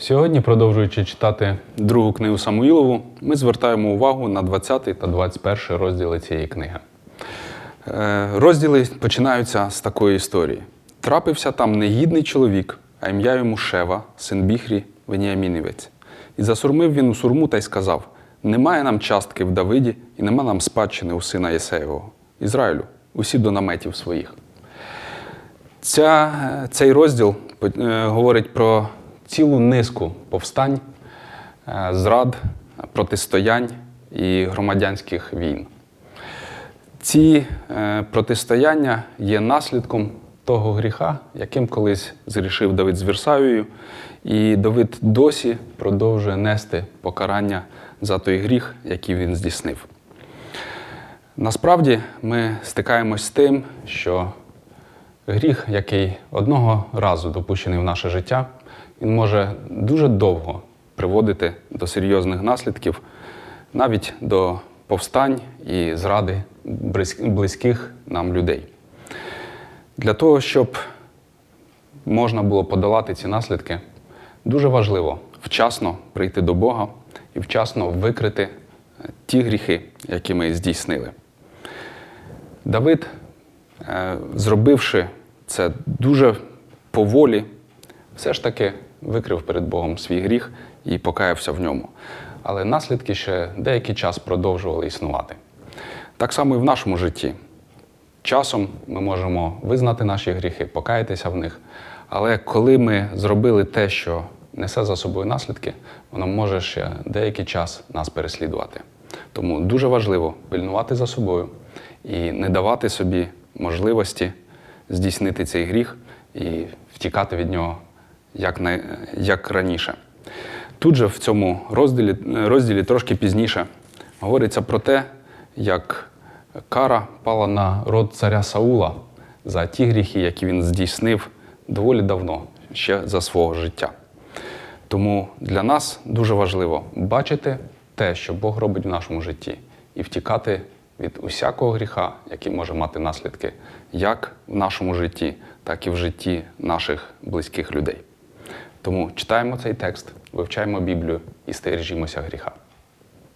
Сьогодні, продовжуючи читати другу книгу Самуїлову, ми звертаємо увагу на 20 та 21 розділи цієї книги. Е, Розділи починаються з такої історії. Трапився там негідний чоловік, а ім'я йому Шева, син Біхрі, Веніамінівець. І засурмив він у сурму та й сказав: Немає нам частки в Давиді, і нема нам спадщини у сина Єсеєвого. Ізраїлю, усі до наметів своїх. Ця, цей розділ е, говорить про цілу низку повстань, е, зрад, протистоянь і громадянських війн. Ці е, протистояння є наслідком того гріха, яким колись згрішив Давид з Вірсавією, і Давид досі продовжує нести покарання за той гріх, який він здійснив. Насправді ми стикаємось з тим, що гріх, який одного разу допущений в наше життя, він може дуже довго приводити до серйозних наслідків, навіть до повстань і зради близьких нам людей. Для того, щоб можна було подолати ці наслідки, дуже важливо вчасно прийти до Бога і вчасно викрити е, ті гріхи, які ми здійснили. Давид, е, зробивши це дуже поволі, все ж таки викрив перед Богом свій гріх і покаявся в ньому. Але наслідки ще деякий час продовжували існувати. Так само і в нашому житті. Часом ми можемо визнати наші гріхи, покаятися в них. Але коли ми зробили те, що несе за собою наслідки, воно може ще деякий час нас переслідувати. Тому дуже важливо пильнувати за собою і не давати собі можливості здійснити цей гріх і втікати від нього як, най... як раніше. Тут же в цьому розділі, розділі трошки пізніше говориться про те, як кара пала на род царя Саула за ті гріхи, які він здійснив доволі давно, ще за свого життя. Тому для нас дуже важливо бачити те, що Бог робить в нашому житті, і втікати від усякого гріха, який може мати наслідки як в нашому житті, так і в житті наших близьких людей. Тому читаємо цей текст, вивчаємо Біблію і стережімося гріха.